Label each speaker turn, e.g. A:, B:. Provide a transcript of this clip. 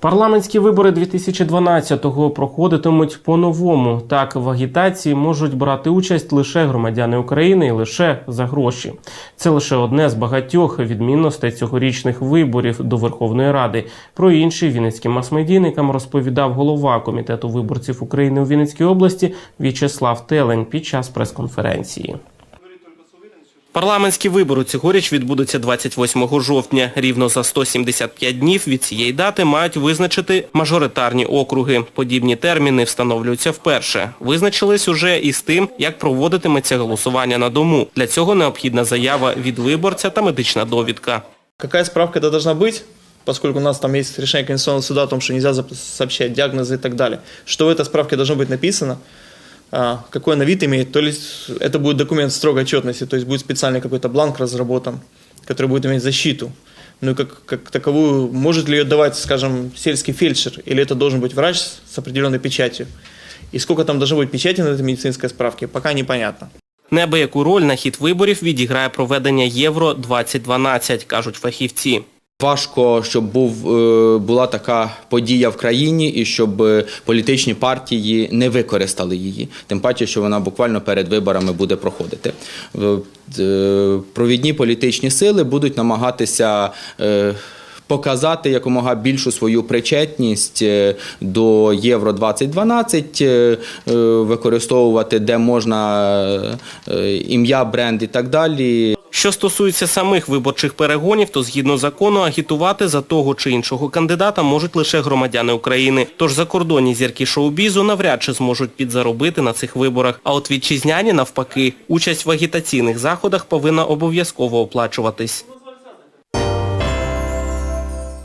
A: Парламентські вибори 2012-го проходитимуть по-новому. Так, в агітації можуть брати участь лише громадяни України і лише за гроші. Це лише одне з багатьох відмінностей цьогорічних виборів до Верховної Ради. Про інші вінницьким масмедійникам розповідав голова комітету виборців України у Вінницькій області В'ячеслав Телень під час прес-конференції. Парламентські вибори цьогоріч відбудуться 28 жовтня. Рівно за 175 днів від цієї дати мають визначити мажоритарні округи. Подібні терміни встановлюються вперше. Визначились уже і з тим, як проводитиметься голосування на дому. Для цього необхідна заява від виборця та медична довідка.
B: Какая справка это должна быть? Поскольку у нас там есть решение Конституционного суда о том, что нельзя зап- сообщать диагнозы и так далее. Что в этой справке должно быть написано? а, Какой она вид имеет? То есть это будет документ строгой отчетности, то есть будет специальный какой-то бланк разработан, который будет иметь защиту. Ну и как, как таковую, может ли ее давать, скажем, сельский фельдшер, или это должен быть врач с определенной печатью? И сколько там должно быть печати на этой медицинской справке, пока непонятно.
A: Неабияку роль на хід виборів відіграє проведення Євро 2012, кажуть фахівці.
C: Важко, щоб був, е, була така подія в країні і щоб е, політичні партії не використали її. Тим паче, що вона буквально перед виборами буде проходити. Е, Провідні політичні сили будуть намагатися. Показати якомога більшу свою причетність до Євро 2012, е, е, використовувати де можна ім'я, бренд і так далі.
A: Що стосується самих виборчих перегонів, то згідно закону агітувати за того чи іншого кандидата можуть лише громадяни України. Тож закордонні зірки шоу-бізу навряд чи зможуть підзаробити на цих виборах. А от вітчизняні навпаки, участь в агітаційних заходах повинна обов'язково оплачуватись.